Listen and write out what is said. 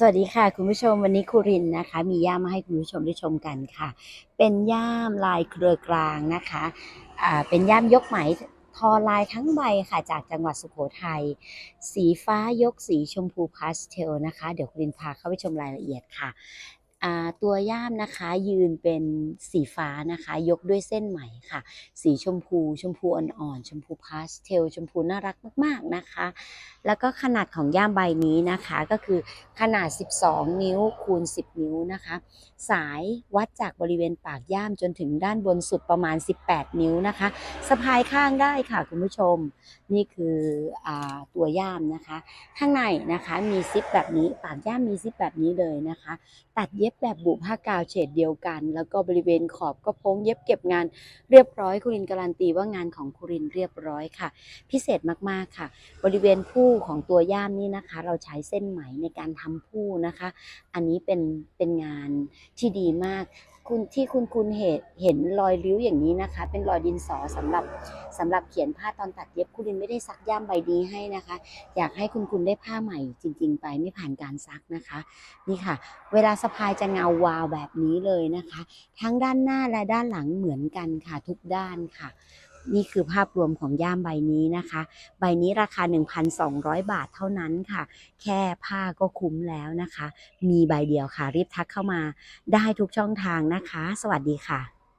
สวัสดีค่ะ คุณผู้ชมวันนี้ครูรินนะคะ มีย่ามมาให้คุณผู้ชมได้ชมกันค่ะ เป็นย่ามลายเครือกลางนะคะอ่าเป็นย่ามยกไหมทอลายทั้งใบค่ะจากจังหวัดสุโขทัยสีฟ้ายกสีชมพูพาสเทลนะคะ เดี๋ยวครูรินพาเข้าไปชมรายละเอียดค่ะ ตัวย่ามนะคะยืนเป็นสีฟ้านะคะ ยกด้วยเส้นไหมค่ะ สีชมพู ชมพูอ่อนๆชมพูพาสเทล ชมพูน่ารักมากๆนะคะ แล้วก็ขนาดของย่ามใบนี้นะคะก็คือขนาด 12 นิ้วคูณ 10 นิ้วนะคะ สายวัดจากบริเวณปากย่ามจนถึงด้านบนสุดประมาณ 18 นิ้วนะคะสะพายข้างได้ค่ะคุณผู้ชม นี่คืออตัวย่ามนะคะ ข้างในนะคะมีซิปแบบนี้ปากย่ามมีซิปแบบนี้เลยนะคะ ตัดเย็บแบบบุผ้ากาวเฉดเดียวกัน แล้วก็บริเวณขอบก็โพ้งเย็บเก็บงานเรียบร้อยคุรินการันตีว่างานของคุรินเรียบร้อยค่ะ พิเศษมากๆค่ะ บริเวณผู้ของตัวย่ามนี่นะคะ เราใช้เส้นไหมในการทำผู้นะคะ อันนี้เป็นเป็นงานที่ดีมาก คุณที่คุณคุณเห็นเห็นรอยริ้วอย่างนี้นะคะ เป็นรอยดินสอสำหรับสำหรับเขียนผ้าตอนตัดเย็บคุณลินไม่ได้ซักย่ามใบนี้ให้นะคะ อยากให้คุณคุณได้ผ้าใหม่จริง ๆ ไปไม่ผ่านการซักนะคะ นี่ค่ะ เวลาสะพายจะเงาวาวแบบนี้เลยนะคะ ทั้งด้านหน้าและด้านหลังเหมือนกันค่ะทุกด้านค่ะ นี่คือภาพรวมของย่ามใบนี้นะคะ ใบนี้ราคา 1,200 บาทเท่านั้นค่ะ แค่ผ้าก็คุ้มแล้วนะคะ มีใบเดียวค่ะ รีบทักเข้ามาได้ทุกช่องทางนะคะ สวัสดีค่ะ